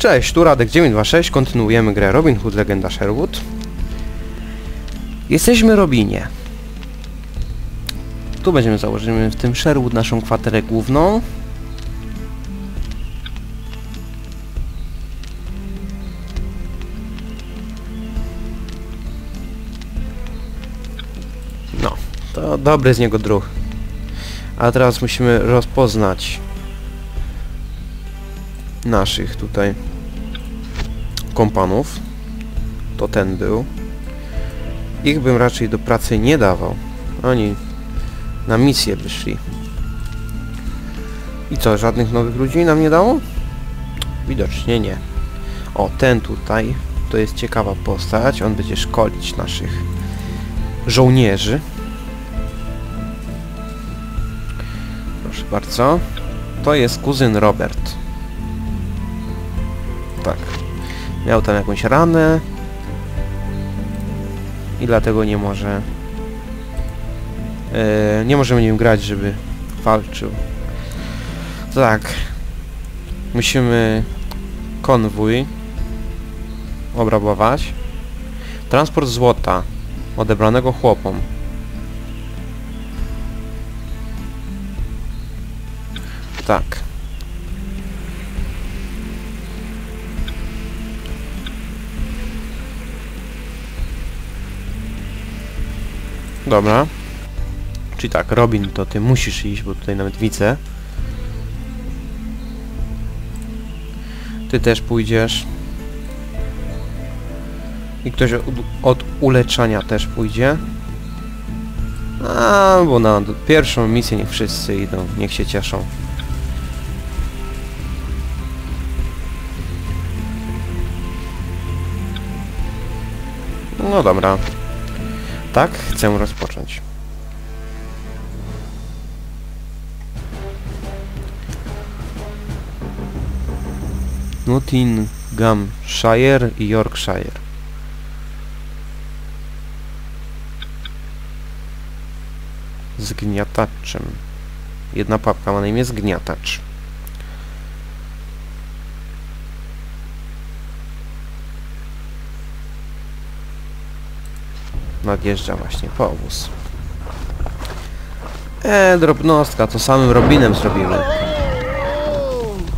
Cześć, tu Radek926, kontynuujemy grę Robin Hood Legenda Sherwood. Jesteśmy Robinie. Tu będziemy założymy w tym Sherwood naszą kwaterę główną. No, to dobry z niego druh. A teraz musimy rozpoznać naszych tutaj kompanów. To ten był. Ich bym raczej do pracy nie dawał. Oni na misję wyszli. I co, żadnych nowych ludzi nam nie dało? Widocznie nie. O, ten tutaj to jest ciekawa postać. On będzie szkolić naszych żołnierzy. Proszę bardzo. To jest kuzyn Robert. Tak. Miał tam jakąś ranę. I dlatego nie może... E, nie możemy nim grać, żeby walczył. Tak. Musimy konwój obrabować. Transport złota odebranego chłopom. Tak. Dobra. Czyli tak, Robin, to ty musisz iść, bo tutaj nawet widzę. Ty też pójdziesz. I ktoś od, od uleczania też pójdzie. A, bo na pierwszą misję niech wszyscy idą, niech się cieszą. No dobra. Tak, chcę rozpocząć. Nottinghamshire i Yorkshire. Zgniataczem. Jedna papka ma na imię Zgniatacz. Nadjeżdża właśnie powóz. E, drobnostka, to samym Robinem zrobimy.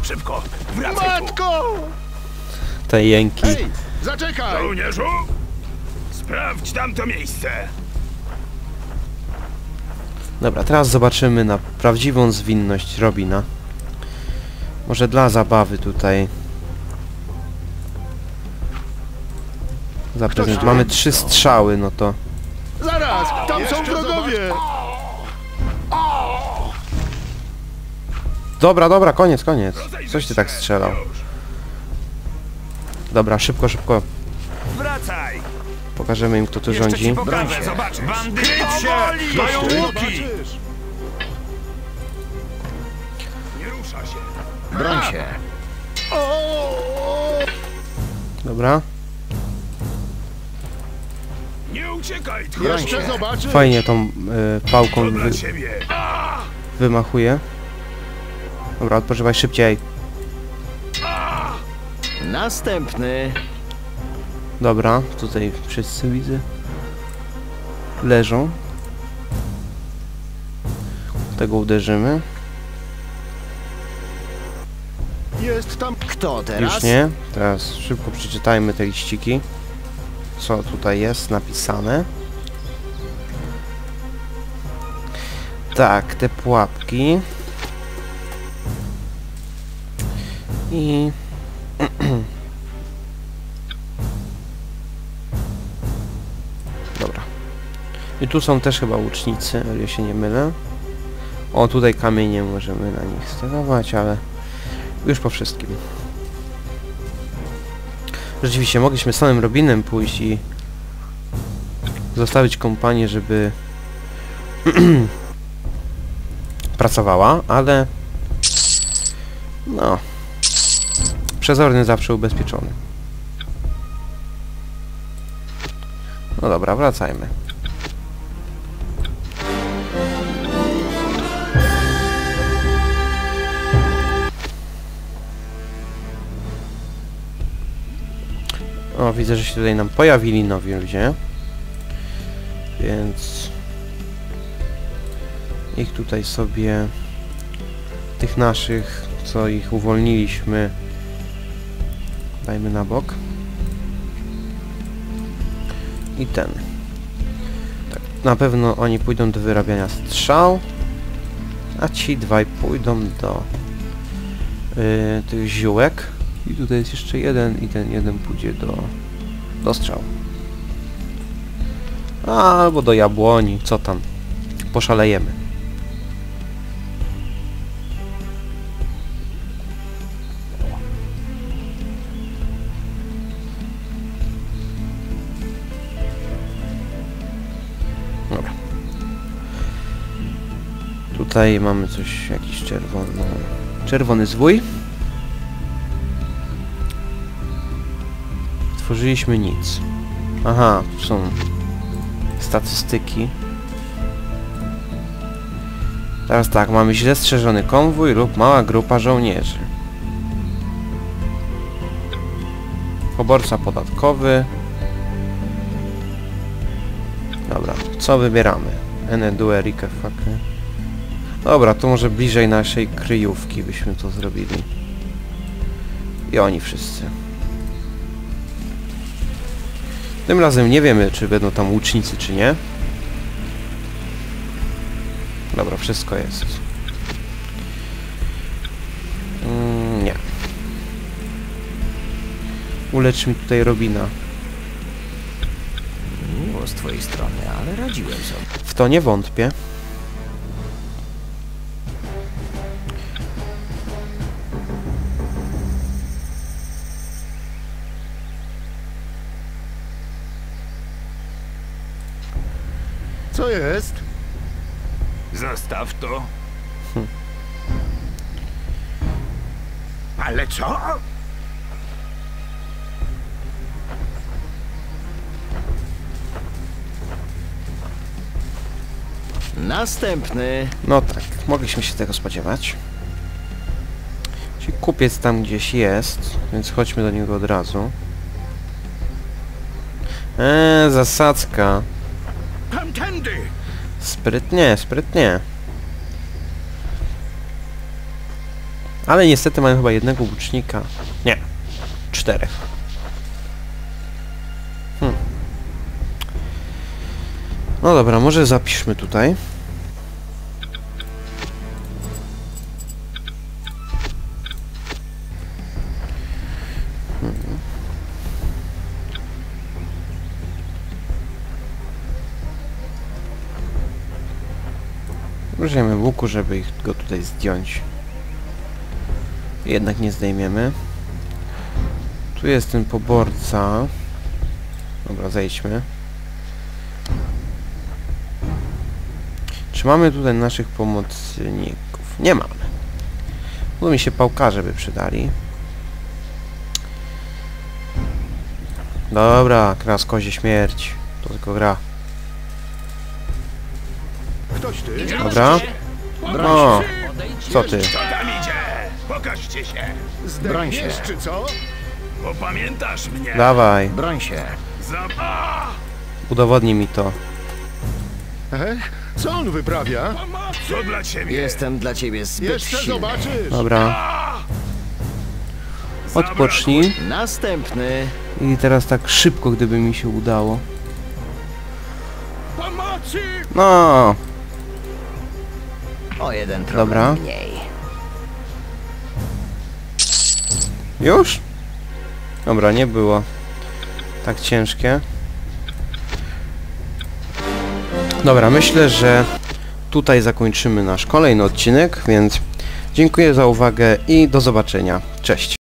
Szybko, wracaj! Matko! Te jęki. Ej, zaczekaj! Żołnierzu! Sprawdź tamto miejsce! Dobra, teraz zobaczymy na prawdziwą zwinność Robina. Może dla zabawy tutaj. Zaprezentuję. Mamy trzy strzały, no to... Zaraz! Tam są wrogowie! Dobra, dobra, koniec, koniec. Coś ty tak strzelał. Dobra, szybko, szybko. Wracaj! Pokażemy im, kto tu rządzi. pokażę, zobaczysz! Bandyci mają łuki! Nie rusza się! Broń się! Dobra. Nie uciekaj! Jeszcze zobaczysz! Fajnie tą y, pałką wy, wymachuje. Dobra, odpoczywaj szybciej. Następny! Dobra, tutaj wszyscy widzę. Leżą. Tego uderzymy. Jest tam... Kto teraz? Już nie. Teraz szybko przeczytajmy te liściki. Co tutaj jest napisane. Tak, te pułapki. I... Dobra. I tu są też chyba łucznicy, o ile się nie mylę. O, tutaj kamienie możemy na nich sterować, ale już po wszystkim. Rzeczywiście, mogliśmy samym Robinem pójść i zostawić kompanię, żeby pracowała, ale no przezorny zawsze ubezpieczony. No dobra, wracajmy. O, widzę, że się tutaj nam pojawili nowi ludzie. Więc... Ich tutaj sobie... Tych naszych, co ich uwolniliśmy... Dajmy na bok. I ten. Tak, na pewno oni pójdą do wyrabiania strzał. A ci dwaj pójdą do... Yy, tych ziółek. I tutaj jest jeszcze jeden i ten jeden pójdzie do, do strzał. Albo do jabłoni, co tam. Poszalejemy. Tutaj mamy coś, jakiś czerwony, czerwony zwój. Tworzyliśmy nic. Aha, tu są statystyki. Teraz tak, mamy źle strzeżony konwój lub mała grupa żołnierzy. Poborca podatkowy. Dobra, co wybieramy? Enedue, Rike, fucky. Dobra, to może bliżej naszej kryjówki byśmy to zrobili. I oni wszyscy. Tym razem nie wiemy, czy będą tam łucznicy, czy nie. Dobra, wszystko jest. Mm, nie. Ulecz mi tutaj Robina. Miło z twojej strony, ale radziłem sobie. W to nie wątpię. Zostaw to. Ale co? Następny. No tak, mogliśmy się tego spodziewać. Czyli kupiec tam gdzieś jest, więc chodźmy do niego od razu. Eee, zasadzka. Tamtędy! Sprytnie, sprytnie. Ale niestety mają chyba jednego łucznika. Nie. Czterech. Hmm. No dobra, może zapiszmy tutaj. Użyjemy łuku, żeby ich go tutaj zdjąć. Jednak nie zdejmiemy. Tu jest ten poborca. Dobra, zejdźmy. Czy mamy tutaj naszych pomocników? Nie mamy. Tu mi się pałkarze by przydali. Dobra, gra z kozie śmierć. To tylko gra. Ktoś ty? Dobra. No, co ty? Co tam idzie? Pokażcie się! Broń się. Czy co? Popamiętasz mnie? Dawaj, Broń się. Udowodnij mi to. E? Co on wyprawia? Co dla ciebie? Jestem dla ciebie zbyt Jeszcze silny. zobaczysz! Dobra, odpocznij. Następny. I teraz tak szybko, gdyby mi się udało. Pomocy! No, O jeden problem Dobra. mniej. już? Dobra, nie było tak ciężkie. Dobra, myślę, że tutaj zakończymy nasz kolejny odcinek, więc dziękuję za uwagę i do zobaczenia. Cześć.